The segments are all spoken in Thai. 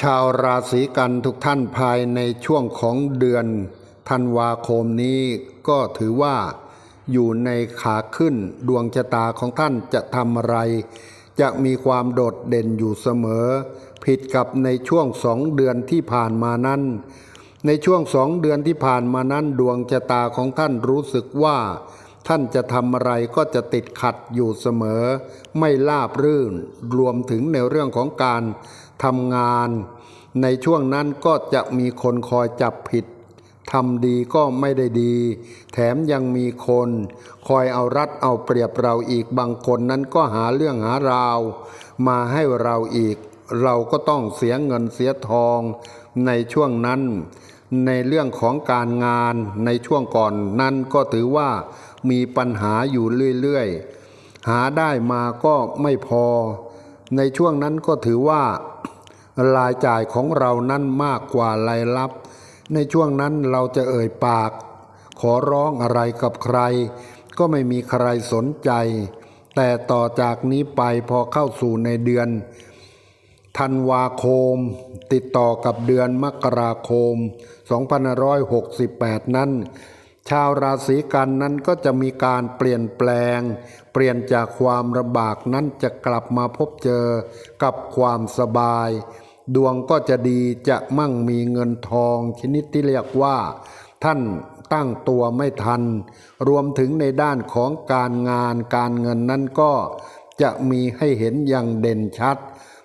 ชาวราศีกันทุกท่านภายในช่วงของเดือนธันวาคมนี้ก็ถือว่าอยู่ในขาขึ้นดวงชะตาของท่านจะทำอะไร จะมีความโดดเด่นอยู่เสมอ ผิดกับในช่วงสองเดือนที่ผ่านมานั้น ในช่วงสองเดือนที่ผ่านมานั้นดวงชะตาของท่านรู้สึกว่า ท่านจะทำอะไรก็จะติดขัดอยู่เสมอ ไม่ราบรื่นรวมถึงในเรื่องของการ ทำงาน ในช่วงนั้นก็จะมีคนคอยจับผิดทำดีก็ไม่ได้ดี แถมยังมีคน คอยเอารัดเอาเปรียบเราอีกบางคนนั้นก็หาเรื่องหาราว มาให้เราอีก เราก็ต้องเสียเงินเสียทอง ในช่วงนั้น ในเรื่องของการงานในช่วงก่อนนั้นก็ถือว่ามีปัญหาอยู่เรื่อยๆ หาได้มาก็ไม่พอ ในช่วงนั้นก็ถือว่า รายจ่ายของเรานั้นมากกว่ารายรับ ในช่วงนั้นเราจะเอ่ยปาก ขอร้องอะไรกับใคร ก็ไม่มีใครสนใจ แต่ต่อจากนี้ไปพอเข้าสู่ในเดือนธันวาคม ติดต่อกับเดือนมกราคม 2568 นั้น ชาวราศีกันนั้นก็จะมีการเปลี่ยนแปลง เปลี่ยนจากความลำบากนั้นจะกลับมาพบเจอกับความสบาย ดวงก็จะดีจะมั่งมีเงินทองชนิดที่เรียกว่า ท่านตั้งตัวไม่ทัน รวมถึงในด้านของการงานการเงินนั้นก็จะมีให้เห็นอย่างเด่นชัด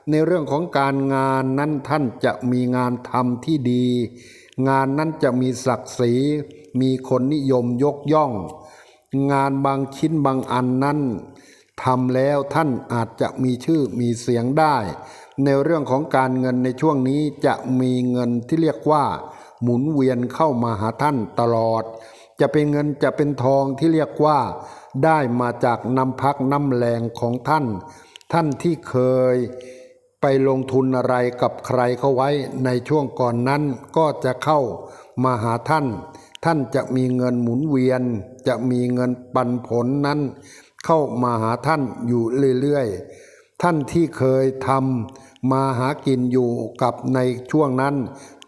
ในเรื่องของการงานนั้นท่านจะมีงานทำที่ดี งานนั้นจะมีศักดิ์ศรี มีคนนิยมยกย่อง งานบางชิ้นบางอันนั้นทำแล้วท่านอาจจะมีชื่อมีเสียงได้ ในเรื่องของการเงินในช่วงนี้จะมีเงินที่เรียกว่า หมุนเวียนเข้ามาหาท่านตลอด จะเป็นเงินจะเป็นทองที่เรียกว่า ได้มาจากน้ำพักน้ำแรงของท่าน ท่านที่เคยไปลงทุนอะไรกับใครเขาไว้ในช่วงก่อนนั้นก็จะเข้ามาหาท่าน ท่านจะมีเงินหมุนเวียน จะมีเงินปันผลนั้น เข้ามาหาท่านอยู่เรื่อยๆ ท่านที่เคยทำ มาหากินอยู่กับในช่วงนั้น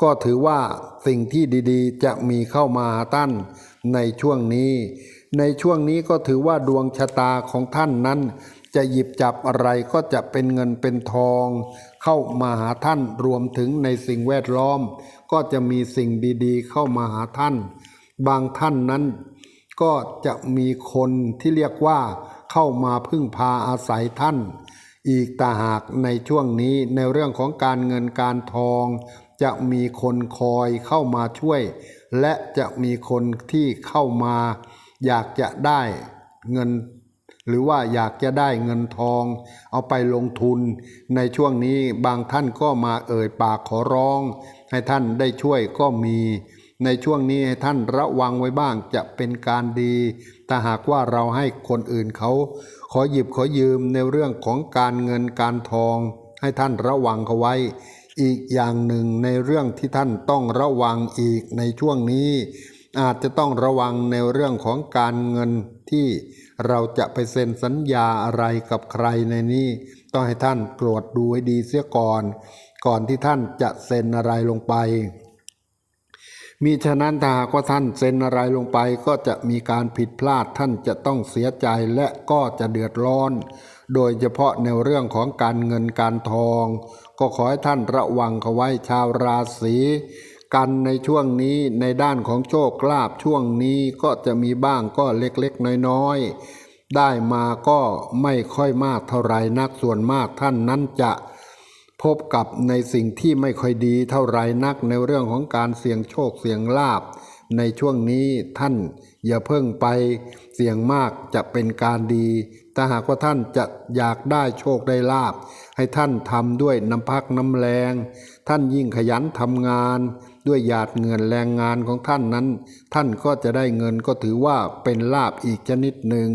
ก็ถือว่าสิ่งที่ดีๆ จะมีเข้ามาหาท่านในช่วงนี้ ในช่วงนี้ก็ถือว่าดวงชะตาของท่านนั้น จะหยิบจับอะไรก็จะเป็นเงินเป็นทอง เข้ามาหาท่านรวมถึงในสิ่งแวดล้อม ก็จะมีสิ่งดีๆ เข้ามาหาท่าน บางท่านนั้น ก็จะมีคนที่เรียกว่าเข้ามาพึ่งพาอาศัยท่าน อีกต่าหากในช่วงนี้ในเรื่องของการเงินการทอง จะมีคนคอยเข้ามาช่วย และจะมีคนที่เข้ามา อยากจะได้เงิน หรือว่าอยากจะได้เงินทอง เอาไปลงทุน ในช่วงนี้บางท่านก็มาเอ่ยปากขอร้อง ให้ท่านได้ช่วยก็มีในช่วงนี้ให้ท่านระวังไว้บ้างจะเป็นการดี แต่หากว่าเราให้คนอื่นเขา ขอหยิบขอยืมในเรื่องของการเงินการทอง ให้ท่านระวังเขาไว้ อีกอย่างหนึ่งในเรื่องที่ท่านต้องระวังอีกในช่วงนี้ อาจจะต้องระวังในเรื่องของการเงินที่เราจะไปเซ็นสัญญาอะไรกับใครในนี้ ต้องให้ท่านตรวจดูให้ดีเสียก่อน ก่อนที่ท่านจะเซ็นอะไรลงไป มีฉะนั้นถ้าหากว่าท่านเซ็นอะไรลงไปก็จะมีการผิดพลาดท่านจะต้องเสียใจและก็จะเดือดร้อน โดยเฉพาะในเรื่องของการเงินการทอง ก็ขอให้ท่านระวังเขาไว้ชาวราศีกันในช่วงนี้ในด้านของโชคลาภช่วงนี้ก็จะมีบ้างก็เล็กๆ น้อยๆ ได้มาก็ไม่ค่อยมากเท่าไหร่นักส่วนมากท่านนั้นจะ พบกับในสิ่งที่ไม่ค่อยดีเท่าไรนักในเรื่องของการเสี่ยงโชคเสี่ยงลาบ ในช่วงนี้ท่านอย่าเพิ่งไปเสี่ยงมากจะเป็นการดีแต่หากว่าท่านจะอยากได้โชคได้ลาบ ให้ท่านทำด้วยน้ำพักน้ำแรง ท่านยิ่งขยันทำงาน ด้วยหยาดเงินแรงงานของท่านนั้น ท่านก็จะได้เงินก็ถือว่าเป็นลาบอีกชนิดหนึ่ง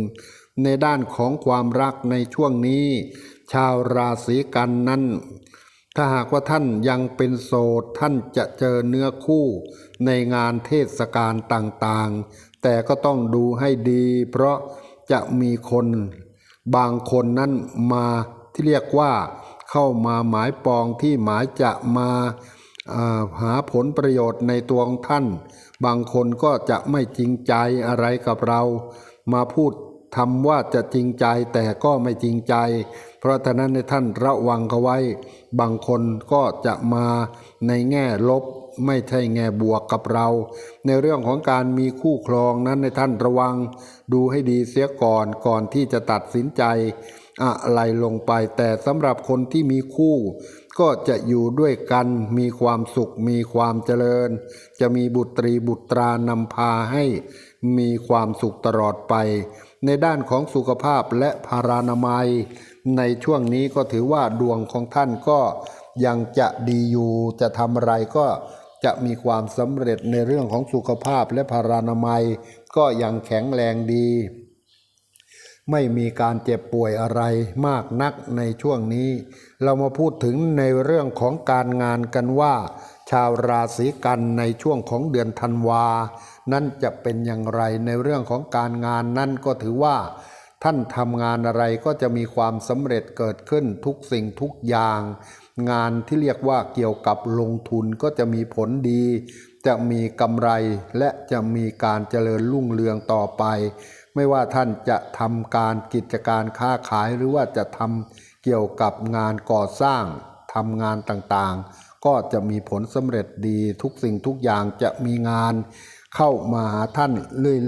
ในด้านของความรักในช่วงนี้ ชาวราศีกันนั้น ถ้าหากว่าท่านยังเป็นโสดท่านจะเจอเนื้อคู่ในงานเทศกาลต่างๆ แต่ก็ต้องดูให้ดี เพราะจะมีคนบางคนนั้นมาที่เรียกว่าเข้ามาหมายปองที่หมายจะมาาหาผลประโยชน์ในตัวของท่าน บางคนก็จะไม่จริงใจอะไรกับเรา มาพูด ทำว่าจะจริงใจแต่ก็ไม่จริงใจ เพราะฉะนั้นในท่านระวังเขาไว้ บางคนก็จะมาในแง่ลบไม่ใช่แง่บวกกับเรา ในเรื่องของการมีคู่ครองนั้นในท่านระวัง ดูให้ดีเสียก่อนก่อนที่จะตัดสินใจ อะไรลงไปแต่สำหรับคนที่มีคู่ ก็จะอยู่ด้วยกันมีความสุขมีความเจริญ จะมีบุตรีบุตรานำพาให้มีความสุขตลอดไป ในด้านของสุขภาพและพารานามัย ในช่วงนี้ก็ถือว่าดวงของท่านก็ยังจะดีอยู่จะทำอะไรก็จะมีความสำเร็จในเรื่องของสุขภาพและพารานามัย ก็ยังแข็งแรงดี ไม่มีการเจ็บป่วยอะไรมากนักในช่วงนี้ เรามาพูดถึงในเรื่องของการงานกันว่า ชาวราศีกันในช่วงของเดือนธันวา นั้นจะเป็นอย่างไรในเรื่องของการงานนั่นก็ถือว่า ท่านทำงานอะไรก็จะมีความสำเร็จเกิดขึ้นทุกสิ่งทุกอย่าง งานที่เรียกว่าเกี่ยวกับลงทุนก็จะมีผลดี จะมีกำไรและจะมีการเจริญรุ่งเรืองต่อไป ไม่ว่าท่านจะทำการกิจการค้าขายหรือว่าจะทำเกี่ยวกับงานก่อสร้างทำงานต่างๆ ก็จะมีผลสำเร็จดีทุกสิ่งทุกอย่างจะมีงานเข้ามาหาท่าน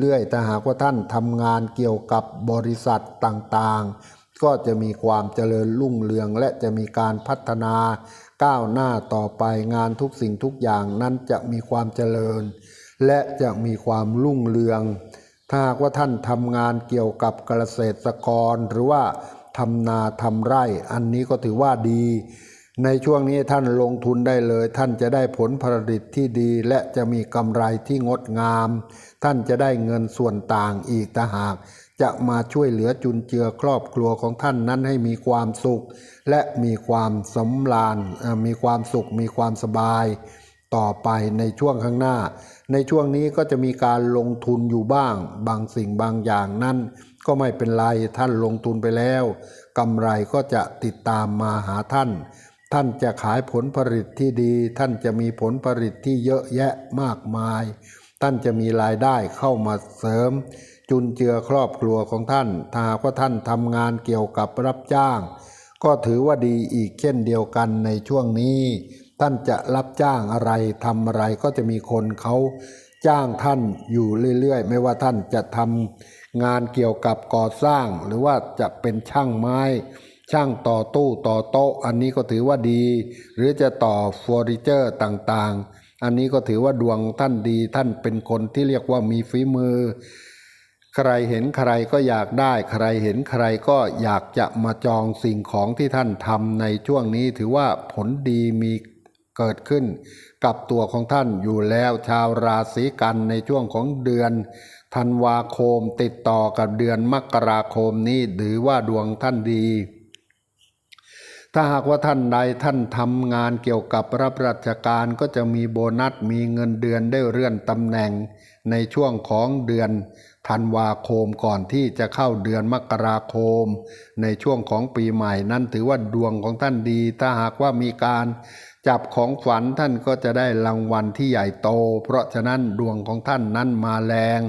เรื่อยๆแต่หากว่าท่านทำงานเกี่ยวกับบริษัทต่างๆ ก็จะมีความเจริญรุ่งเรืองและจะมีการพัฒนาก้าวหน้าต่อไปงานทุกสิ่งทุกอย่างนั้นจะมีความเจริญ และจะมีความรุ่งเรือง ถ้าหากว่าท่านทำงานเกี่ยวกับเกษตรกรหรือว่าทำนาทำไร่ อันนี้ก็ถือว่าดี ในช่วงนี้ท่านลงทุนได้เลย ท่านจะได้ผลผลิตที่ดีและจะมีกำไรที่งดงาม ท่านจะได้เงินส่วนต่างอีกต่หาก จะมาช่วยเหลือจุนเจือครอบครัวของท่านนั้นให้มีความสุข และมีความสำราญมีความสุข มีความสบาย ต่อไปในช่วงข้างหน้า ในช่วงนี้ก็จะมีการลงทุนอยู่บ้าง บางสิ่งบางอย่างนั้นก็ไม่เป็นไรท่านลงทุนไปแล้วกำไรก็จะติดตามมาหาท่าน ท่านจะขายผลผลิตที่ดี ท่านจะมีผลผลิตที่เยอะแยะมากมาย ท่านจะมีรายได้เข้ามาเสริม จุนเจือครอบครัวของท่านถ้ากว่าท่านทำงานเกี่ยวกับรับจ้าง ก็ถือว่าดีอีกเช่นเดียวกันในช่วงนี้ ท่านจะรับจ้างอะไรทำอะไรก็จะมีคนเขาจ้างท่านอยู่เรื่อยๆ ไม่ว่าท่านจะทำงานเกี่ยวกับก่อสร้าง หรือว่าจะเป็นช่างไม้ ช่างต่อตู้ต่อโต๊ะ อันนี้ก็ถือว่าดี หรือจะต่อเฟอร์นิเจอร์ต่างๆ อันนี้ก็ถือว่าดวงท่านดีท่านเป็นคนที่เรียกว่ามีฝีมือ ใครเห็นใครก็อยากได้ ใครเห็นใครก็อยากจะมาจองสิ่งของที่ท่านทำในช่วงนี้ถือว่าผลดีมีเกิดขึ้น กับตัวของท่านอยู่แล้วชาวราศีกันในช่วงของเดือนธันวาคมติดต่อกับเดือนมกราคมนี้ถือว่าดวงท่านดี ถ้าหากว่าท่านใดท่านทำงานเกี่ยวกับรับราชการก็จะมีโบนัสมีเงินเดือนได้เลื่อนตำแหน่ง ในช่วงของเดือนธันวาคมก่อนที่จะเข้าเดือนมกราคม ในช่วงของปีใหม่นั้นถือว่าดวงของท่านดี ถ้าหากว่ามีการจับของฝันท่านก็จะได้รางวัลที่ใหญ่โต เพราะฉะนั้นดวงของท่านนั้นมาแรง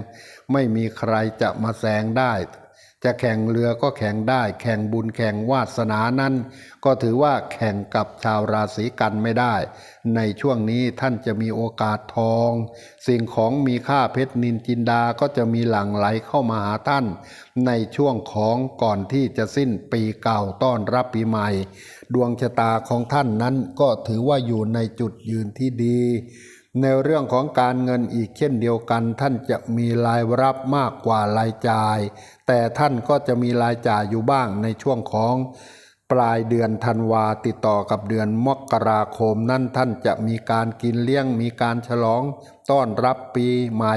ไม่มีใครจะมาแซงได้ จะแข่งเรือก็แข่งได้ แข่งบุญแข่งวาสนานั้น ก็ถือว่าแข่งกับชาวราศีกันไม่ได้ ในช่วงนี้ท่านจะมีโอกาสทอง สิ่งของมีค่าเพชรนินจินดาก็จะมีหลั่งไหลเข้ามาหาท่าน ในช่วงของก่อนที่จะสิ้นปีเก่าต้อนรับปีใหม่ ดวงชะตาของท่านนั้นก็ถือว่าอยู่ในจุดยืนที่ดี ในเรื่องของการเงินอีกเช่นเดียวกัน ท่านจะมีรายรับมากกว่ารายจ่าย แต่ท่านก็จะมีรายจ่ายอยู่บ้างในช่วงของปลายเดือนธันวาติดต่อกับเดือนมกราคมนั่นท่านจะมีการกินเลี้ยงมีการฉลองต้อนรับปีใหม่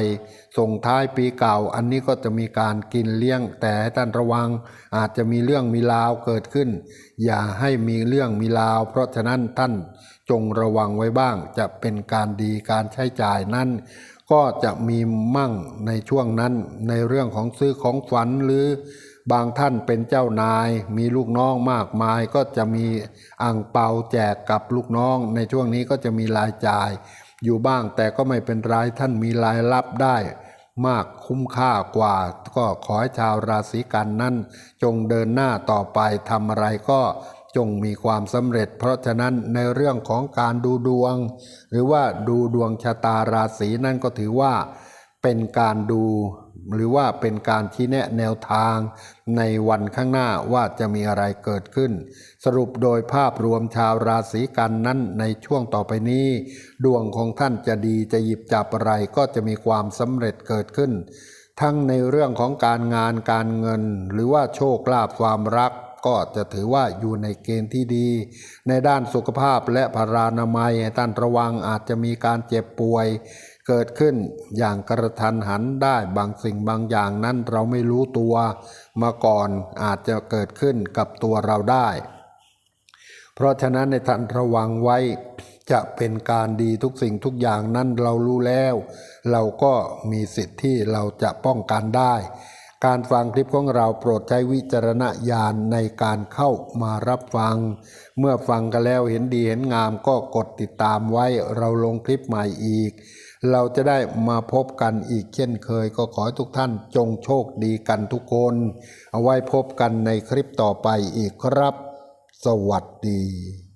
ส่งท้ายปีเก่า อันนี้ก็จะมีการกินเลี้ยง แต่ให้ท่านระวัง อาจจะมีเรื่องมีราวเกิดขึ้น อย่าให้มีเรื่องมีราว เพราะฉะนั้นท่าน จงระวังไว้บ้าง จะเป็นการดีการใช้จ่ายนั้นก็จะมีมั่งในช่วงนั้นในเรื่องของซื้อของฝันหรือบางท่านเป็นเจ้านาย มีลูกน้องมากมาย ก็จะมีอ่างเปาแจกกับลูกน้อง ในช่วงนี้ก็จะมีรายจ่าย อยู่บ้างแต่ก็ไม่เป็นไรท่านมีรายรับได้ มากคุ้มค่ากว่า ก็ขอให้ชาวราศีกันนั้น จงเดินหน้าต่อไปทำอะไรก็ จงมีความสำเร็จ เพราะฉะนั้นในเรื่องของการดูดวง หรือว่าดูดวงชะตาราศีนั่นก็ถือว่าเป็นการดูหรือว่าเป็นการชี้แนะแนวทางในวันข้างหน้าว่าจะมีอะไรเกิดขึ้น สรุปโดยภาพรวมชาวราศีกันนั้นในช่วงต่อไปนี้ ดวงของท่านจะดีจะหยิบจับอะไรก็จะมีความสำเร็จเกิดขึ้น ทั้งในเรื่องของการงานการเงิน หรือว่าโชคลาภความรัก ก็จะถือว่าอยู่ในเกณฑ์ที่ดี ในด้านสุขภาพและพารานามัยท่านระวังอาจจะมีการเจ็บป่วย เกิดขึ้นอย่างกระทันหันได้บางสิ่งบางอย่างนั้นเราไม่รู้ตัวมาก่อนอาจจะเกิดขึ้นกับตัวเราได้ เพราะฉะนั้นในท่านระวังไว้จะเป็นการดีทุกสิ่งทุกอย่างนั้นเรารู้แล้ว เราก็มีสิทธิ์ที่เราจะป้องกันได้ การฟังคลิปของเราโปรดใช้วิจารณญาณในการเข้ามารับฟัง เมื่อฟังกันแล้วเห็นดีเห็นงามก็กดติดตามไว้เราลงคลิปใหม่อีก เราจะได้มาพบกันอีกเช่นเคย ก็ขอให้ทุกท่านจงโชคดีกันทุกคน เอาไว้พบกันในคลิปต่อไปอีกครับ สวัสดี